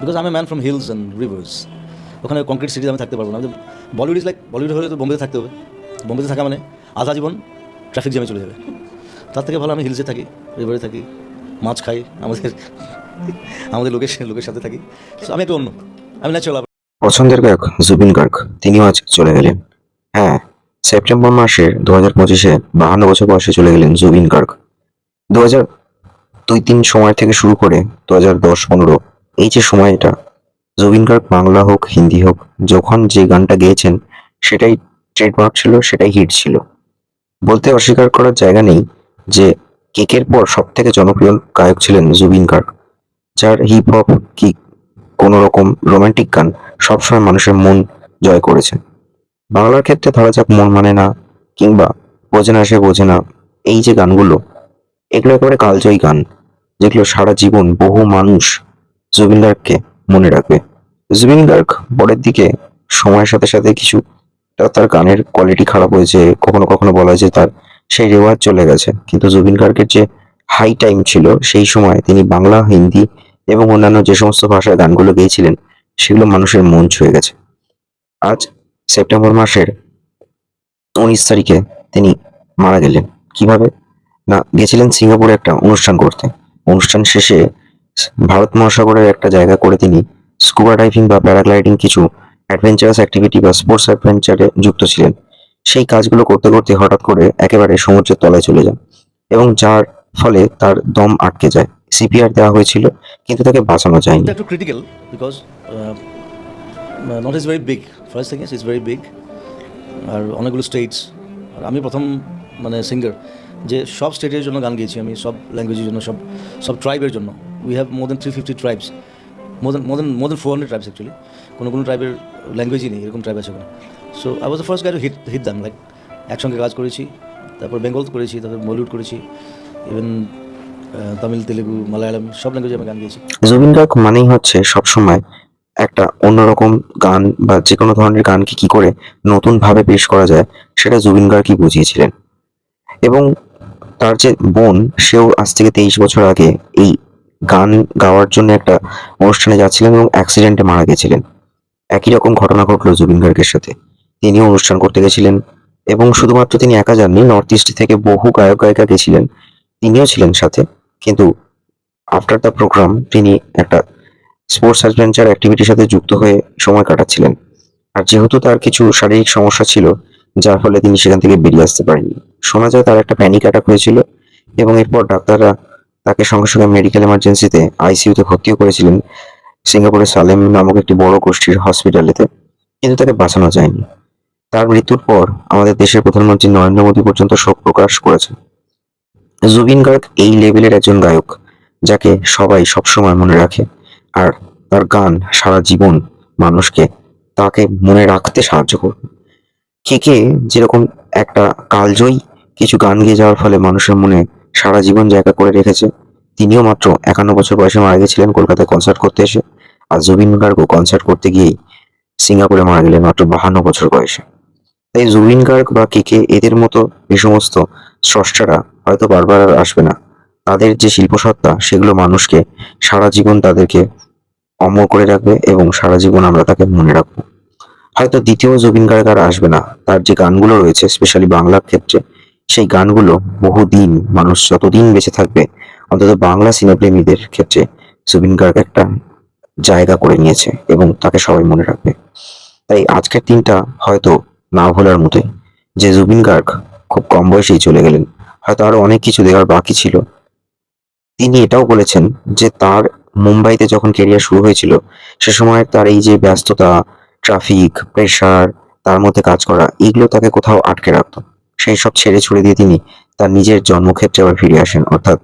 Because আমি man from hills and rivers ওখানে concrete সিটিতে আমি থাকতে পারব না। বলিউড ইজ লাইক বলিউড হলে তো বোম্বেতে থাকতে হবে। বোম্বেতে থাকা মানে আধা জীবন ট্রাফিক জ্যামে চলে যাবে। তার থেকে ভালো আমি হিলসে থাকি রিভারে থাকি মাছ খাই আমাদের আমাদের লোকের লোকের সাথে থাকি। So, আমি একটু অন্য। আমি ন্যাচারাল পছন্দের গায়ক জুবিন গার্গ তিনিও আজ চলে গেলেন। হ্যাঁ সেপ্টেম্বর মাসে দু হাজার পঁচিশে বাহান্ন বছর বয়সে চলে গেলেন জুবিন গার্গ। দু হাজার দুই তিন সময় থেকে শুরু করে দু হাজার দশ পনেরো এই যে সময়টা, জুবিন গার্গ বাংলা হোক, হিন্দি হোক, যখন যে গানটা গেয়েছেন, সেটাই ট্রেডমার্ক ছিল, সেটাই হিট ছিল। বলতে অস্বীকার করার জায়গা নেই যে কেকের পর সব থেকে জনপ্রিয় গায়ক ছিলেন জুবিন গার্গ, যার হিপ হপ কি কোনো রকম রোমান্টিক গান সবসময় মানুষের মন জয় করেছে। বাংলার ক্ষেত্রে ধরা যাক মন মানে না, কিংবা বোঝে না সে বোঝে না, এই যে গানগুলো, এগুলো একেবারে কালজয়ী গান, যেগুলো সারা জীবন বহু মানুষ জুবিন গার্গকে মনে রাখবে। জুবিন গার্গ পরের দিকে সময়ের সাথে সাথে কিছু তার গানের কোয়ালিটি খারাপ হয়েছে, কখনো কখনো বলা হয় যে তার সেই রেওয়াজ চলে গেছে। কিন্তু জুবিন গার্গের যে হাই টাইম ছিল, সেই সময় তিনি বাংলা, হিন্দি এবং অন্যান্য যে সমস্ত ভাষায় গানগুলো গেয়েছিলেন, সেগুলো মানুষের মন ছুঁয়ে গেছে। আজ সেপ্টেম্বর মাসের উনিশ তারিখে তিনি মারা গেলেন। কীভাবে? না, গেছিলেন সিঙ্গাপুরে একটা অনুষ্ঠান করতে। অনুষ্ঠান শেষে ভারত মহাসাগরের একটা জায়গা করে তিনি স্কুবা ডাইভিং বা প্যারাগ্লাইডিং কিছু অ্যাডভেঞ্চারাস অ্যাক্টিভিটি বা স্পোর্টস অ্যাডভেঞ্চারে যুক্ত ছিলেন। সেই কাজগুলো করতে করতে হঠাৎ করে একেবারে সমুদ্রের তলায় চলে যান এবং যার ফলে তার দম আটকে যায়। সিপিআর দেওয়া হয়েছিল, কিন্তু তাকে বাঁচানো যায়নি। একটু critical because not is very big first thing is very big আর অনেকগুলো স্টেটস আর আমি প্রথম মানে সিঙ্গার যে সব স্টেটের জন্য গান গেয়েছি আমি, সব ল্যাঙ্গুয়েজের জন্য, সব সব ট্রাইবের জন্য। We have more than three fifty tribes more than more than more than four hundred tribes actually কোনো কোনো ট্রাইবের ল্যাঙ্গুয়েজই নেই, এরকম ট্রাইব আছে ওখানে so I was the first guy to hit hit them like একসঙ্গে কাজ করেছি, তারপর বেঙ্গল করেছি, তারপর বলিউড করেছি ইভেন তামিল তেলেগু মালায়ালাম সব ল্যাঙ্গুয়েজে আমি গান গেয়েছি। জুবিন গার্গ মানেই হচ্ছে সবসময় একটা অন্যরকম গান বা যে কোনো ধরনের গানকে কি করে নতুনভাবে পেশ করা যায়, সেটা জুবিন গার্গই বুঝিয়েছিলেন। এবং তার যে বোন, সেও আজ থেকে তেইশ বছর আগে এই গান গাওয়ার জন্য একটা অনুষ্ঠানে যাচ্ছিলেন এবং অ্যাক্সিডেন্টে মারা গেছিলেন। একই রকম ঘটনা ঘটলো জুবিন গার্গের সাথে। তিনিও অনুষ্ঠান করতে গেছিলেন এবং শুধুমাত্র তিনি একা যাননি নর্থ ইস্ট থেকে বহু গায়ক গায়িকা গেছিলেন, তিনিও ছিলেন সাথে। কিন্তু আফটার দ্য প্রোগ্রাম তিনি একটা স্পোর্টস অ্যাডভেঞ্চার অ্যাক্টিভিটির সাথে যুক্ত হয়ে সময় কাটাচ্ছিলেন। আর যেহেতু তার কিছু শারীরিক সমস্যা ছিল, যার ফলে তিনি সেখান থেকে বেরিয়ে আসতে পারেননি। শোনা যায় তার একটা প্যানিক অ্যাটাক হয়েছিল এবং এরপর ডাক্তাররা তাকে সঙ্গে সঙ্গে মেডিকেল এমার্জেন্সিতে আইসিইউতে ভর্তিও করেছিলেন। সিঙ্গাপুরের সালেম নামক একটি বড় গোষ্ঠীর হসপিটালেতে কিন্তু তাকে বাঁচানো যায়নি। তার মৃত্যুর পর আমাদের দেশের প্রধানমন্ত্রী নরেন্দ্র মোদী পর্যন্ত শোক প্রকাশ করেছে জুবিন গার্গ এই লেভেলের একজন গায়ক, যাকে সবাই সবসময় মনে রাখে, আর তার গান সারা জীবন মানুষকে তাকে মনে রাখতে সাহায্য করবে। কে কে যেরকম একটা কালজয়ী কিছু গান গেয়ে যাওয়ার ফলে মানুষের মনে সারা জীবন জায়গা করে রেখেছে। তিনিও মাত্র একান্ন বছর বয়সে মারা গেছিলেন কলকাতায় কনসার্ট করতে এসে। আর জুবিন গার্গও কনসার্ট করতে গিয়েই সিঙ্গাপুরে মারা গেলেন মাত্র বাহান্ন বছর বয়সে। তাই জুবিন গার্গ বা কে কে এদের মতো এই সমস্ত স্রষ্টারা হয়তো বারবার আর আসবে না। তাদের যে শিল্পসত্তা, সেগুলো মানুষকে সারা জীবন তাদেরকে অমর করে রাখবে এবং সারা জীবন আমরা তাকে মনে রাখব। হয়তো দ্বিতীয় জুবিন গার্গ আর আসবে না। তার যে গানগুলো রয়েছে স্পেশালি বাংলার ক্ষেত্রে সেই গানগুলো বহুদিন, মানুষ যতদিন বেঁচে থাকবে, অন্তত বাংলা সিনেপ্রেমীদের ক্ষেত্রে জুবিন গার্গ একটা জায়গা করে নিয়েছে এবং তাকে সবাই মনে রাখবে। তাই আজকের দিনটা হয়তো না ভোলার মতোই, যে জুবিন গার্গ খুব কম বয়সেই চলে গেলেন। হয়তো আরও অনেক কিছু দেওয়ার বাকি ছিল। তিনি এটাও বলেছেন যে তার মুম্বাইতে যখন কেরিয়ার শুরু হয়েছিল, সে সময় তার এই যে ব্যস্ততা ট্রাফিক প্রেশার তার মধ্যে কাজ করা, এগুলো তাকে কোথাও আটকে রাখতো। সেই সব ছেড়ে ছুড়ে দিয়ে তিনি তার নিজের জন্মক্ষেত্রে আবার ফিরে আসেন, অর্থাৎ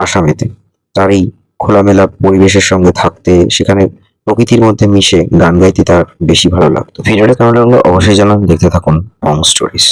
আসামেতে। তার এই খোলামেলা পরিবেশের সঙ্গে থাকতে, সেখানে প্রকৃতির মধ্যে মিশে গান গাইতে তার বেশি ভালো লাগতো। ভিডিওটা কেমন লাগল অবশ্যই জানান। দেখতে থাকুন লং স্টোরিজ